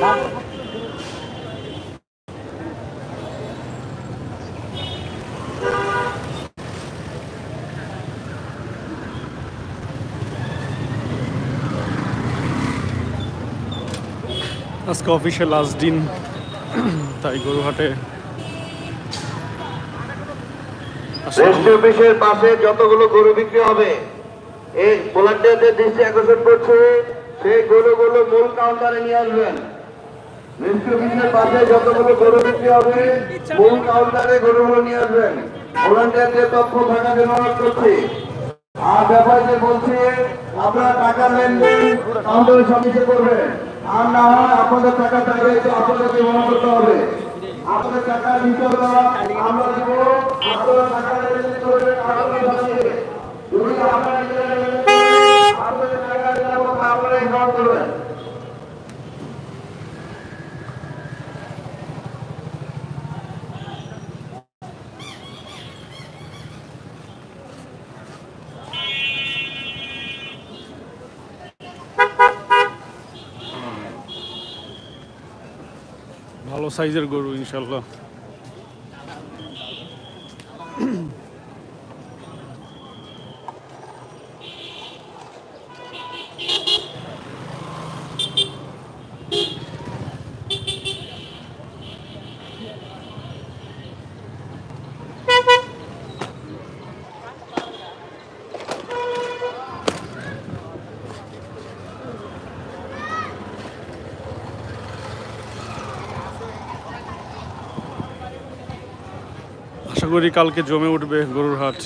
나 আজকে অফিসের লাস্ট দিন। তাই গরুহাটে। অফিসের পাশে যতগুলো গরু বিক্রি হবে, এই ভলান্টিয়ারদের দৃষ্টি আকর্ষণ করছে, সেই গরুগুলো মূল কাউন্টারে নিয়ে আসবেন। অফিসের পাশে যতগুলো গরু বিক্রি হবে কাউন্টারে গরুগুলো নিয়ে আসবেন। বলছি, আপনারা টাকা লেনদেন করবেন। আর না হয় আপনাদের টাকা চাইলে তো আপনাদেরকে মনে করতে হবে। আপনাদের টাকা নিতে আমরা দেব, আপনারা টাকা লেনদেন করবেন আপনাদের সাথে যদি আপনারা নিজেরা লেনদেন আপনাদের টাকা দেওয়ার কথা আপনারাই গ্রহণ করবেন ভালো সাইজের গরু ইনশাল্লাহ আশা করি কালকে জমে উঠবে গরুর হাট।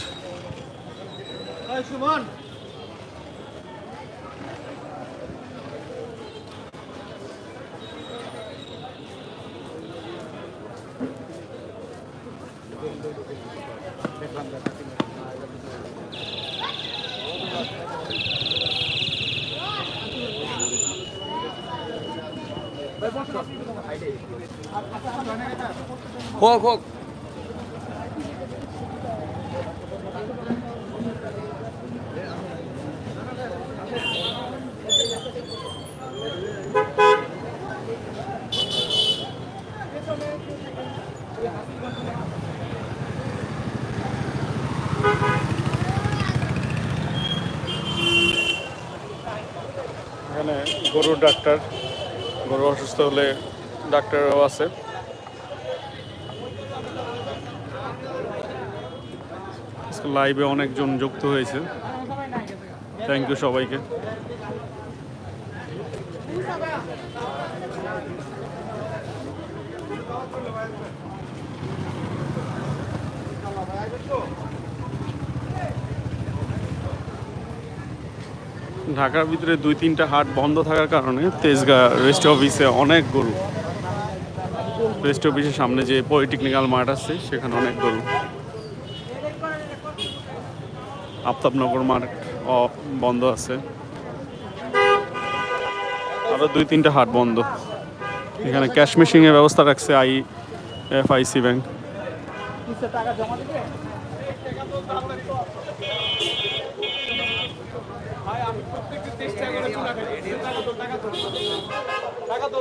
হোক হোক। এখানে গরুর ডাক্তার, গরু অসুস্থ হলে ডাক্তারও আছে। লাইভে অনেকজন যুক্ত হয়েছে। থ্যাংক ইউ সবাইকে। ঢাকার ভিতরে দুই তিনটা হাট বন্ধ থাকার কারণে তেজগা রেস্ট অফিসে অনেক গরু। রেস্ট অফিসের সামনে যে পলিটেকনিক্যাল মাঠ আছে, সেখানে অনেক গরু। আফতাবনগর অ- বন্ধ আছে। আরও দুই তিনটা হাট বন্ধ। এখানে ক্যাশ মেশিনের ব্যবস্থা রাখছে আই এফ আইসি ব্যাংক টাকা তোল টাকা তোল।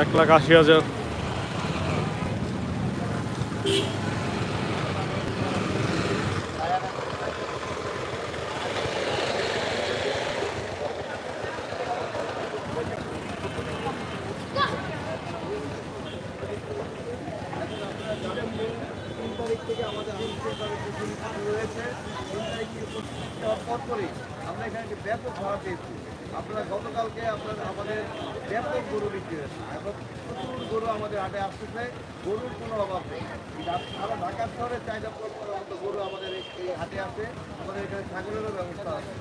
এক লাখ আশি হাজার। পরপরই আমরা এখানে ব্যাপক ভাড়া পেয়েছি। আপনারা গতকালকে আপনারা আমাদের ব্যাপক গরু বিক্রি হয়েছে। এবং প্রচুর গরু আমাদের হাটে আসতেছে, গরুর কোনো অভাব নেই। সারা ঢাকা শহরে চাহিদা মতো গরু আমাদের এই হাটে আছে, আমাদের এখানে ছাগলেরও ব্যবস্থা আছে।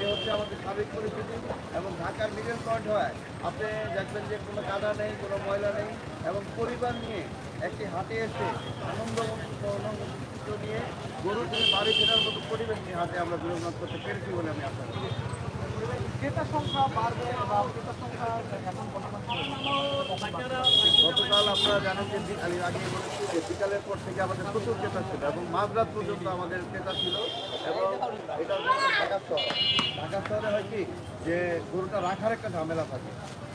এ হচ্ছে আমাদের সাবেক পরিস্থিতি এবং ঢাকার মিডল পয়েন্ট হয়, আপনি দেখবেন যে কোনো কাদা নেই, কোনো ময়লা নেই এবং পরিবার নিয়ে একটি হাটে এসে আনন্দ নিয়ে গরু তুমি বাড়ি ফেরার মতো পরিবেশ নিয়ে হাতে আমরা বিনোদন করতে পেরেছি বলে আমি আশা করি। গতকাল আপনারা জানেন যে বি- আগে যে বিকালের পর থেকে আমাদের প্রচুর ক্রেতা ছিল এবং মাঝরাত পর্যন্ত আমাদের ক্রেতা ছিল এবং এটা ঢাকা শহর। ঢাকা শহরে হয় কি যে গরুটা রাখার একটা ঝামেলা থাকে।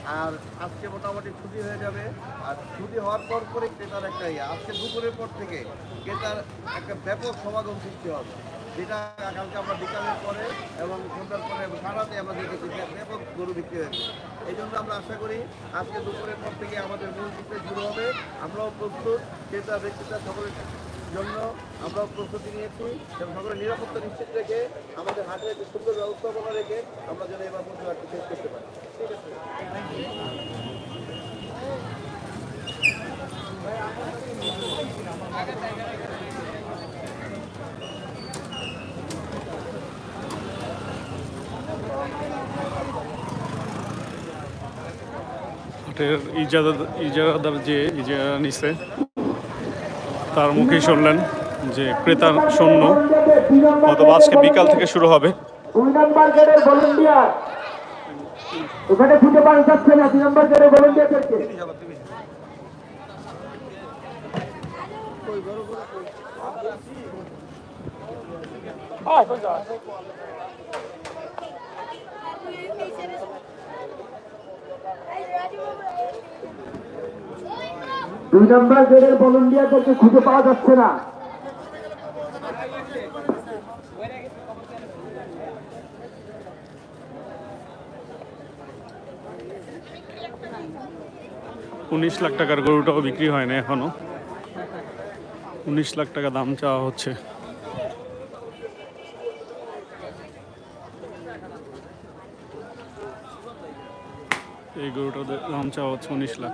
আর আজকে মোটামুটি ছুটি হয়ে যাবে। আর ছুটি হওয়ার পর পরে ক্রেতার একটা ইয়ে। আজকে দুপুরের পর থেকে ক্রেতার একটা ব্যাপক সমাগম সৃষ্টি হবে। যেটা কালকে আমরা বিকালের পরে এবং সন্ধ্যার পরে সারাতে আমরা দেখেছি ব্যাপক গরু বিক্রি হয়েছে। এই জন্য আমরা আশা করি আজকে দুপুরের পর থেকে আমাদের মূল বিক্রি শুরু হবে। আমরাও প্রস্তুত, ক্রেতা ব্যক্তিতা সকলের জন্য আমরাও প্রস্তুতি নিয়েছি এবং সকলের নিরাপত্তা নিশ্চিত রেখে আমাদের একটি সুন্দর ব্যবস্থাপনা রেখে আমরা যেন এবার হাটটি শেষ করতে পারি। ইজারাদার ইজারাদার যে ইজারা নিছে তার মুখেই শুনলেন যে ক্রেতার শূন্য অথবা আজকে বিকাল থেকে শুরু হবে। দুই নম্বর গেটের ভলেন্টিয়ার এখানে খুঁজে পাওয়া যাচ্ছে না দুই নম্বর গেটের ভলেন্টিয়ারদেরকে দুই নম্বর গেটের ভলেন্টিয়ারদেরকে খুঁজে পাওয়া যাচ্ছে না। উনিশ লাখ টাকার গরুটাও বিক্রি হয় না এখনও। উনিশ লাখ টাকা দাম চাওয়া হচ্ছে। এই গরুটার দাম চাওয়া হচ্ছে উনিশ লাখ।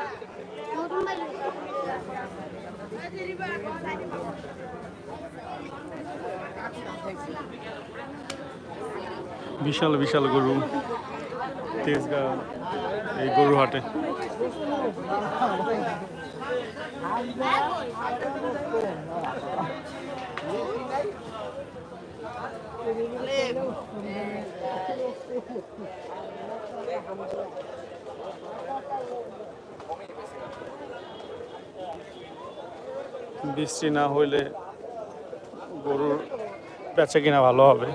বিশাল বিশাল গরু। তেজগা এই গরু হাটে। বৃষ্টি না হইলে গরুর বেচা কিনা ভালো হবে।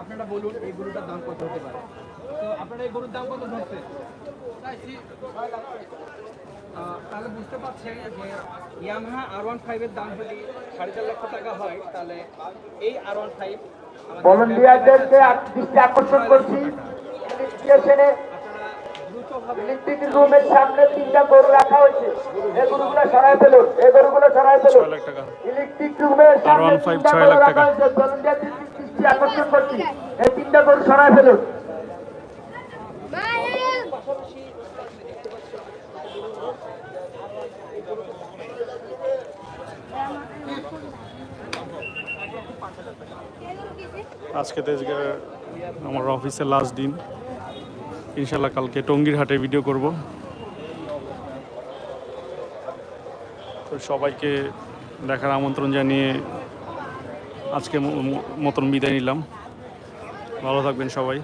আপনারা বলুন এই গরুটার দাম কত হতে পারে? তো আপনারা এই গরুর দাম কত ধরছেন? তাহলে বুঝতে পারছেন যে ইয়ামাহা আর ওয়ান ফাইভের দাম যদি সাড়ে চার লক্ষ টাকা হয় তাহলে এই আর ওয়ান ফাইভ দৃষ্টি আকর্ষণ করছি। স্টেশনে ইলেকট্রিক রুমের সামনে তিনটা গরু রাখা হয়েছে। এই গরুগুলো সরাই ফেলুন এই গরুগুলো সরাই ফেলুন। ছয় লাখ টাকা। ইলেকট্রিক রুমের সামনে তিনটা গরু রাখা হয়েছে। ভলেন্টিয়ারদের দৃষ্টি আকর্ষণ করছি। এই তিনটা গরু সরাই ফেলুন। আজকে আমার অফিসের লাস্ট দিন। ইনশাল্লাহ কালকে টঙ্গির হাটে ভিডিও করব। তো সবাইকে দেখার আমন্ত্রণ জানিয়ে আজকে মতন বিদায় নিলাম। ভালো থাকবেন সবাই।